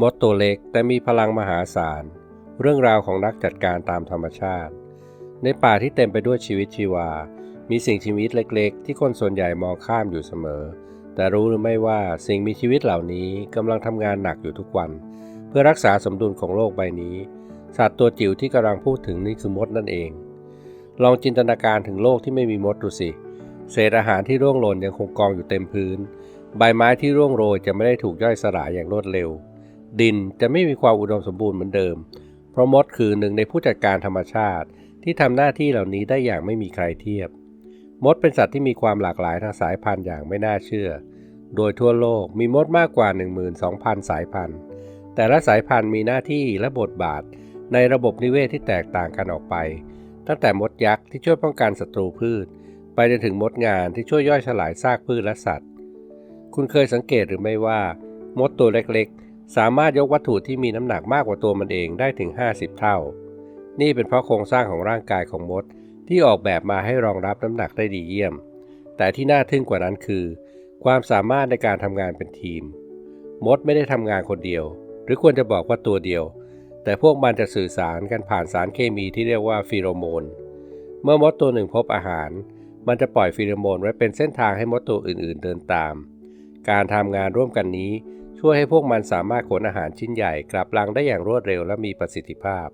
มดตัวเล็กแต่มีพลังมหาศาล เรื่องราวของนักจัดการตามธรรมชาติ ในป่าที่เต็มไปด้วยชีวิตชีวา มีสิ่งชีวิตเล็กๆ ที่คนส่วนใหญ่มองข้ามอยู่เสมอ แต่รู้หรือไม่ว่าสิ่งมีชีวิตเหล่านี้กำลังทำงานหนักอยู่ทุกวัน เพื่อรักษาสมดุลของโลกใบนี้ สัตว์ตัวจิ๋วที่กำลังพูดถึงนี่คือมดนั่นเอง ลองจินตนาการถึงโลกที่ไม่มีมดดูสิ เศษอาหารที่ร่วงหล่นยังคงกองอยู่เต็มพื้น ใบไม้ที่ร่วงโรยจะไม่ได้ถูกย่อยสลายอย่างรวดเร็ว ดินจะไม่มีความอุดมสมบูรณ์เหมือนเดิม เพราะมดคือหนึ่งในผู้จัดการธรรมชาติ ที่ทำหน้าที่เหล่านี้ได้อย่างไม่มีใครเทียบ มดเป็นสัตว์ที่มีความหลากหลายทางสายพันธุ์อย่างไม่น่าเชื่อ โดยทั่วโลกมีมดมากกว่า 12,000 สายพันธุ์ แต่ละสายพันธุ์มีหน้าที่และบทบาท ในระบบนิเวศที่แตกต่างกันออกไป ตั้งแต่มดยักษ์ที่ช่วยป้องกันศัตรูพืช ไปจนถึงมดงานที่ช่วยย่อยสลายซากพืชและสัตว์ คุณเคยสังเกตหรือไม่ว่ามดตัวเล็กๆ สามารถยกวัตถุที่มีน้ำหนักมากกว่าตัวมันเองได้ถึง 50 เท่า นี่เป็นเพราะโครงสร้างของร่างกายของมดที่ออกแบบมาให้รองรับน้ำหนักได้ดีเยี่ยม แต่ที่น่าทึ่งกว่านั้นคือ ความสามารถในการทำงานเป็นทีม มดไม่ได้ทำงานคนเดียว หรือควรจะบอกว่าตัวเดียว แต่พวกมันจะสื่อสารกันผ่านสารเคมีที่เรียกว่าฟีโรโมน เมื่อมดตัวหนึ่งพบอาหาร มันจะปล่อยฟีโรโมนไว้เป็นเส้นทางให้มดตัวอื่น ๆ เดินตาม การทำงานร่วมกันนี้ ช่วยให้พวกมันสามารถขนอาหารชิ้นใหญ่กลับรังได้อย่างรวดเร็วและมีประสิทธิภาพ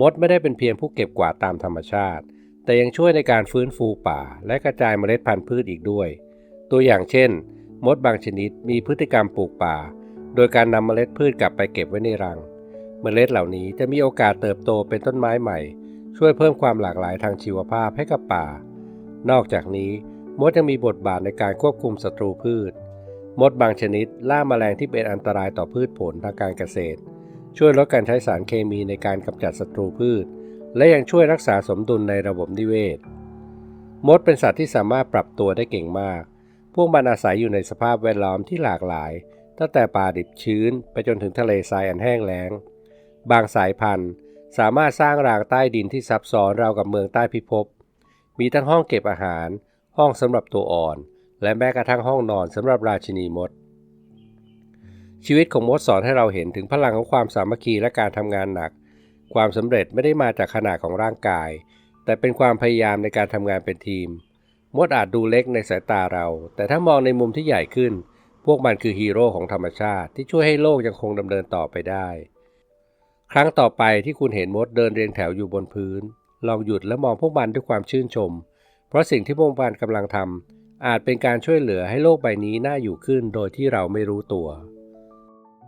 มดไม่ได้เป็นเพียงผู้เก็บกวาดตามธรรมชาติ แต่ยังช่วยในการฟื้นฟูป่า และกระจายเมล็ดพันธุ์พืชอีกด้วย ตัวอย่างเช่น มดบางชนิดมีพฤติกรรมปลูกป่า โดยการนำเมล็ดพืชกลับไปเก็บไว้ในรัง เมล็ดเหล่านี้จะมีโอกาสเติบโตเป็นต้นไม้ใหม่ ช่วยเพิ่มความหลากหลายทางชีวภาพให้กับป่า นอกจากนี้มดยังมีบทบาทในการควบคุมศัตรูพืช มดบางชนิด ล่าแมลงที่เป็นอันตรายต่อพืชผลทางการเกษตร ช่วยลดการใช้สารเคมีในการกำจัดศัตรูพืช และยังช่วยรักษาสมดุลในระบบนิเวศ มดเป็นสัตว์ที่สามารถปรับตัวได้เก่งมาก พวกมันอาศัยอยู่ในสภาพแวดล้อมที่หลากหลาย ตั้งแต่ป่าดิบชื้น ไปจนถึงทะเลทรายอันแห้งแล้ง บางสายพันธุ์ สามารถสร้างรางใต้ดินที่ซับซ้อนราวกับเมืองใต้พิภพ มีทั้งห้องเก็บอาหาร ห้องสำหรับตัวอ่อน และแม้กระทั่งห้องนอนสำหรับราชินีมด ชีวิตของมดสอนให้เราเห็นถึงพลังของความสามัคคีและการทำงานหนัก ความสำเร็จไม่ได้มาจากขนาดของร่างกาย แต่เป็นความพยายามในการทำงานเป็นทีม มดอาจดูเล็กในสายตาเรา แต่ถ้ามองในมุมที่ใหญ่ขึ้น พวกมันคือฮีโร่ของธรรมชาติที่ช่วยให้โลกยังคงดำเนินต่อไปได้ ครั้งต่อไปที่คุณเห็นมดเดินเรียงแถวอยู่บนพื้น ลองหยุดและมองพวกมันด้วยความชื่นชม เพราะสิ่งที่พวกมันกำลังทำ อาจเป็นการช่วยเหลือให้โลกใบนี้น่าอยู่ขึ้นโดยที่เราไม่รู้ตัว